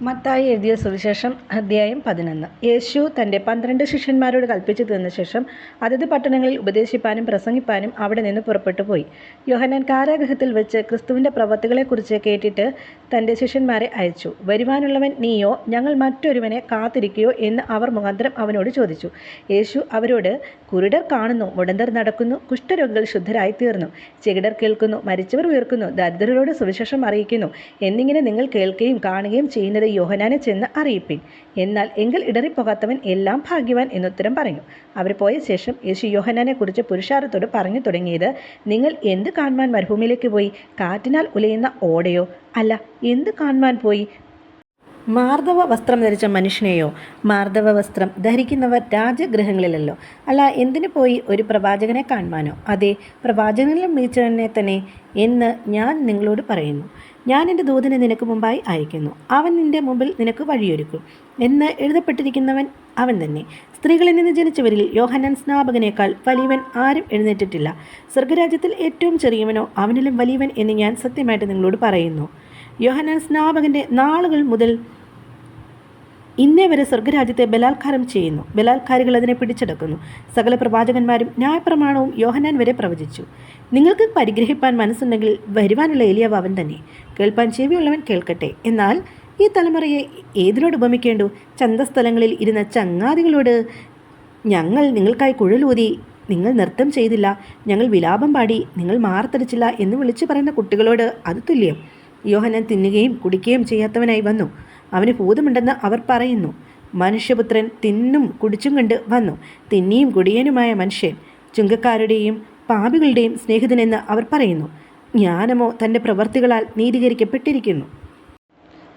മത്തായി എഴുതിയ സുവിശേഷം അധ്യായം പതിനൊന്ന്. യേശു തന്റെ പന്ത്രണ്ട് ശിഷ്യന്മാരോട് കൽപ്പിച്ചു തീർന്ന ശേഷം അതത് പട്ടണങ്ങളിൽ ഉപദേശിപ്പാനും പ്രസംഗിപ്പാനും അവിടെ നിന്ന് പുറപ്പെട്ടു പോയി. യോഹനാൻ കാരാഗ്രഹത്തിൽ വെച്ച് ക്രിസ്തുവിന്റെ പ്രവൃത്തികളെക്കുറിച്ച് കേട്ടിട്ട് തന്റെ ശിഷ്യന്മാരെ അയച്ചു. വരുവാനുള്ളവൻ നീയോ ഞങ്ങൾ മറ്റൊരുവനെ കാത്തിരിക്കുകയോ എന്ന് അവർ മുഖാന്തരം അവനോട് ചോദിച്ചു. യേശു അവരോട് കുരുടർ കാണുന്നു മുടന്തർ നടക്കുന്നു കുഷ്ഠരോഗികൾ ശുദ്ധരായി തീർന്നു ചെകിടർ കേൾക്കുന്നു മരിച്ചവർ ഉയർക്കുന്നു ദരിദ്രരോട് സുവിശേഷം അറിയിക്കുന്നു എന്നിങ്ങനെ നിങ്ങൾ കേൾക്കുകയും കാണുകയും ചെയ്യുന്നത് യോഹനാനെ ചെന്ന് അറിയിപ്പിൻ. എന്നാൽ എങ്കിൽ ഇടറിപ്പോകാത്തവൻ എല്ലാം ഭാഗ്യവാൻ എന്നുത്തരം പറഞ്ഞു. അവർ പോയ ശേഷം യേശു യോഹനാനെക്കുറിച്ച് പുരുഷാരത്തോട് പറഞ്ഞു തുടങ്ങിയത് നിങ്ങൾ എന്ത് കാണുവാൻ മരുഭൂമിയിലേക്ക് പോയി? കാറ്റിനാൽ ഉലയുന്ന ഓടയോ? അല്ല എന്ത് കാണുവാൻ പോയി? മാർദ്ദവ വസ്ത്രം ധരിച്ച മനുഷ്യനെയോ? മാർദ്ദവ വസ്ത്രം ധരിക്കുന്നവർ രാജഗൃഹങ്ങളിലല്ലോ. അല്ല എന്തിനു പോയി ഒരു പ്രവാചകനെ കാണുവാനോ അതെ പ്രവാചകനിലും മികച്ചവനെ തന്നെ എന്ന് ഞാൻ നിങ്ങളോട് പറയുന്നു. ഞാൻ എന്റെ ദൂതനെ നിനക്ക് മുമ്പായി അയക്കുന്നു. അവൻ നിന്റെ മുമ്പിൽ നിനക്ക് വഴിയൊരുക്കും. എന്ന് എഴുതപ്പെട്ടിരിക്കുന്നവൻ അവൻ തന്നെ. സ്ത്രീകളിൽ നിന്ന് ജനിച്ചവരിൽ യോഹന്നാൻ സ്നാപകനേക്കാൾ വലിയവൻ ആരും എഴുന്നേറ്റിട്ടില്ല. സ്വർഗരാജ്യത്തിൽ ഏറ്റവും ചെറിയവനോ അവനിലും വലിയവൻ എന്ന് ഞാൻ സത്യമായിട്ട് നിങ്ങളോട് പറയുന്നു. യോഹന്നാൻ സ്നാപകന്റെ നാളുകൾ മുതൽ ഇന്നേ വരെ സ്വർഗരാജ്യത്തെ ബലാത്കാരം ചെയ്യുന്നു. ബലാത്കാരികൾ അതിനെ പിടിച്ചെടുക്കുന്നു. സകല പ്രവാചകന്മാരും ന്യായപ്രമാണവും യോഹനാൻ വരെ പ്രവചിച്ചു. നിങ്ങൾക്ക് പരിഗ്രഹിപ്പാൻ മനസ്സുണ്ടെങ്കിൽ വരുവാനുള്ള ഏലിയാവ് അവൻ തന്നെ. കേൾപ്പാൻ ചെവിയുള്ളവൻ കേൾക്കട്ടെ. എന്നാൽ ഈ തലമുറയെ ഏതിനോട് ഉപമിക്കേണ്ടു? ചന്തസ്ഥലങ്ങളിൽ ഇരുന്ന ചങ്ങാതികളോട് ഞങ്ങൾ നിങ്ങൾക്കായി കുഴലൂതി നിങ്ങൾ നൃത്തം ചെയ്തില്ല. ഞങ്ങൾ വിലാപം പാടി നിങ്ങൾ മാറത്തടിച്ചില്ല എന്ന് വിളിച്ചു പറയുന്ന കുട്ടികളോട് അത് തുല്യം. യോഹനൻ തിന്നുകയും കുടിക്കുകയും ചെയ്യാത്തവനായി വന്നു. അവന് ഭൂതമുണ്ടെന്ന് അവർ പറയുന്നു. മനുഷ്യപുത്രൻ തിന്നും കുടിച്ചും കണ്ട് വന്നു. തിന്നിയും കുടിയനുമായ മനുഷ്യൻ ചുങ്കക്കാരുടെയും പാപികളുടെയും സ്നേഹിതനെന്ന് അവർ പറയുന്നു. ജ്ഞാനമോ തന്റെ പ്രവർത്തികളാൽ നീതീകരിക്കപ്പെട്ടിരിക്കുന്നു.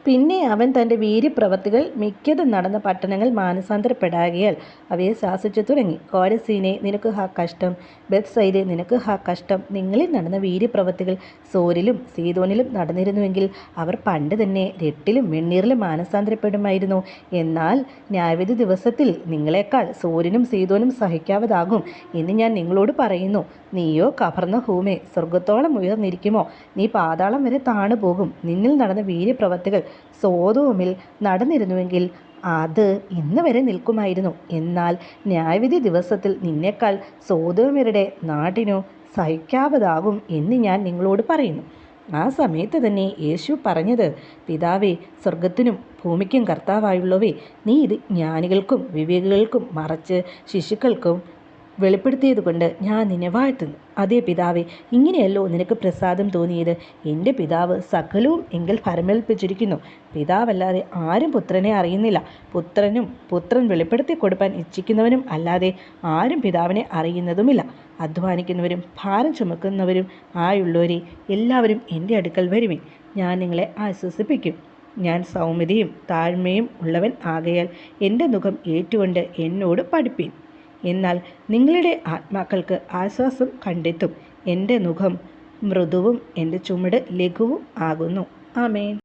പിന്നെ അവൻ തന്റെ വീര്യപ്രവർത്തികൾ മിക്കതും നടന്ന പട്ടണങ്ങൾ മാനസാന്തരപ്പെടാകിയാൽ അവയെ ശാസിച്ചു തുടങ്ങി. കോരസീനെ നിനക്ക് ഹാ കഷ്ടം. ബെത്സൈദെ നിനക്ക് ഹാ കഷ്ടം. നിങ്ങളിൽ നടന്ന വീര്യപ്രവർത്തികൾ സോരിലും സീതോനിലും നടന്നിരുന്നുവെങ്കിൽ അവർ പണ്ട് തന്നെ രട്ടിലും വെണ്ണീറിലും മാനസാന്തരപ്പെടുമായിരുന്നു. എന്നാൽ ന്യായവിധി ദിവസത്തിൽ നിങ്ങളെക്കാൾ സോരിനും സീതോനും സഹിക്കാവതാകും എന്ന് ഞാൻ നിങ്ങളോട് പറയുന്നു. നീയോ കവർന്ന ഹൂമേ സ്വർഗത്തോളം ഉയർന്നിരിക്കുമോ? നീ പാതാളം വരെ താണു പോകും നിന്നിൽ നടന്ന വീര്യപ്രവർത്തികൾ സോതോമിൽ നടന്നിരുന്നുവെങ്കിൽ അത് ഇന്ന് വരെ നിൽക്കുമായിരുന്നു. എന്നാൽ ന്യായവിധി ദിവസത്തിൽ നിന്നേക്കാൾ സോതോമ്യരുടെ നാടിനു സഹിക്കാവതാകും എന്ന് ഞാൻ നിങ്ങളോട് പറയുന്നു. ആ സമയത്ത് തന്നെ യേശു പറഞ്ഞത് പിതാവേ സ്വർഗത്തിനും ഭൂമിക്കും കർത്താവായുള്ളവേ നീ ഇത് ജ്ഞാനികൾക്കും വിവേകികൾക്കും മറച്ച് ശിശുക്കൾക്കും വെളിപ്പെടുത്തിയതുകൊണ്ട് ഞാൻ നിന്നെ വാഴ്ത്തുന്നു. അതേ പിതാവേ ഇങ്ങനെയല്ലോ നിനക്ക് പ്രസാദം തോന്നിയത്. എന്റെ പിതാവ് സകലവും എങ്കിൽ ഭരമേൽപ്പിച്ചിരിക്കുന്നു. പിതാവല്ലാതെ ആരും പുത്രനെ അറിയുന്നില്ല. പുത്രനും പുത്രൻ വെളിപ്പെടുത്തി കൊടുക്കാൻ ഇച്ഛിക്കുന്നവനും അല്ലാതെ ആരും പിതാവിനെ അറിയുന്നതുമില്ല. അധ്വാനിക്കുന്നവരും ഭാരം ചുമക്കുന്നവരും ആയുള്ളവരെ എല്ലാവരും എന്റെ അടുക്കൽ വരുമേ ഞാൻ നിങ്ങളെ ആശ്വസിപ്പിക്കും. ഞാൻ സൗമ്യതയും താഴ്മയും ഉള്ളവൻ ആകയാൽ എന്റെ മുഖം ഏറ്റുകൊണ്ട് എന്നോട് പഠിപ്പീൻ. എന്നാൽ നിങ്ങളുടെ ആത്മാക്കൾക്ക് ആശ്വാസം കണ്ടെത്തും. എന്റെ മുഖം മൃദുവും എന്റെ ചുമട് ലഘുവും ആകുന്നു. ആമേൻ.